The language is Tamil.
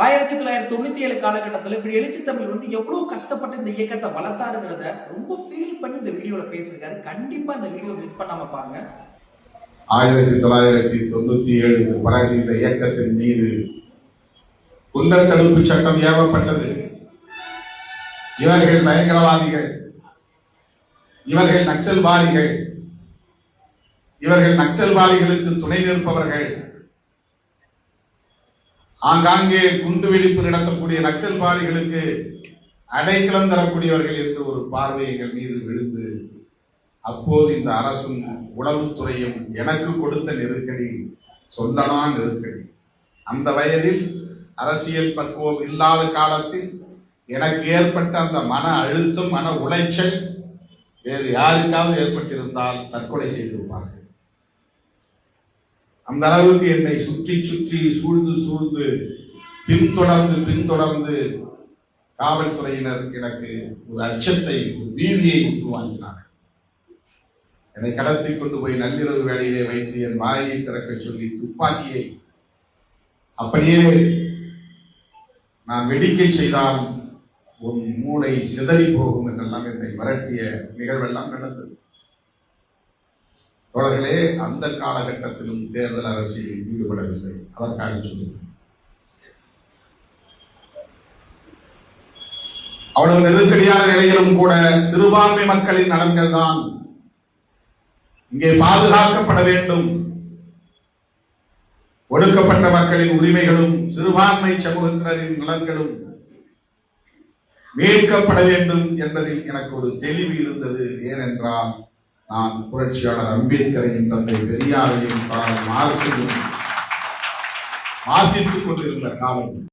ஆயிரத்தி தொள்ளாயிரத்தி தொண்ணூத்தி ஏழு காலகட்டத்தில் இப்படி எழுச்சி தமிழ் வந்து எவ்வளவு கஷ்டப்பட்டு இந்த இயக்கத்தை வளர்த்தாருங்கிறத ரொம்ப ஃபீல் பண்ணி இந்த வீடியோல பேசிருக்காரு கண்டிப்பா இந்த வீடியோ மிஸ் பண்ணாம பாருங்க. ஆயிரத்தி தொள்ளாயிரத்தி தொண்ணூத்தி ஏழு பிறகு இந்த இயக்கத்தின் மீது குண்டர் தடுப்பு சட்டம் ஏவப்பட்டது. இவர்கள் பயங்கரவாதிகள். இவர்கள் நக்சல்வாதிகள். இவர்கள் நக்சல்வாதிகளுக்கு துணை நிற்பவர்கள். ஆங்காங்கே குண்டு வெடிப்பு நடத்தக்கூடிய நக்சல்வாதிகளுக்கு அடைக்கலம் தரக்கூடியவர்கள் என்று ஒரு பார்வை எங்கள் மீது விழுந்து அப்போது இந்த அரசும் உளவுத்துறையும் எனக்கு கொடுத்த நெருக்கடி சொல்லனா நெருக்கடி. அந்த வயதில் அரசியல் பக்குவம் இல்லாத காலத்தில் எனக்கு ஏற்பட்ட அந்த மன அழுத்தம் மன உளைச்சல் வேறு யாருக்காவது ஏற்பட்டிருந்தால் தற்கொலை செய்திருப்பார்கள் அந்த அளவுக்கு என்னை சுற்றி சுற்றி சூழ்ந்து சூழ்ந்து பின்தொடர்ந்து பின்தொடர்ந்து காவல்துறையினர் எனக்கு ஒரு அச்சத்தை ஒரு பீதியை உருவாக்கினார்கள் என்னை கடத்தி கொண்டு போய் நள்ளிரவு வேலையிலே வைத்து என் வாயை திறக்க சொல்லி துப்பாக்கியை அப்படியே நான் வெடிக்கை செய்தால் உன் மூளை சிதறி போகும் என்றெல்லாம் என்னை மிரட்டிய நிகழ்வெல்லாம் நடந்தது. தோழர்களே அந்த காலகட்டத்திலும் தேர்தல் அரசியலில் ஈடுபடவில்லை. அதற்காக சொல்லுங்கள். அவ்வளவு நெருக்கடியான நிலையிலும் கூட சிறுபான்மை மக்களின் நலன்கள் தான் இங்கே பாதுகாக்கப்பட வேண்டும். ஒடுக்கப்பட்ட மக்களின் உரிமைகளும் சிறுபான்மை சமூகத்தினரின் நலன்களும் மீட்கப்பட வேண்டும் என்பதில் எனக்கு ஒரு தெளிவு இருந்தது. ஏனென்றால் நான் புரட்சியாளர் அம்பேத்கரையும் தந்தை பெரியாரையும் மார்க்சையும் வாசித்துக் கொண்டிருந்த காலம்.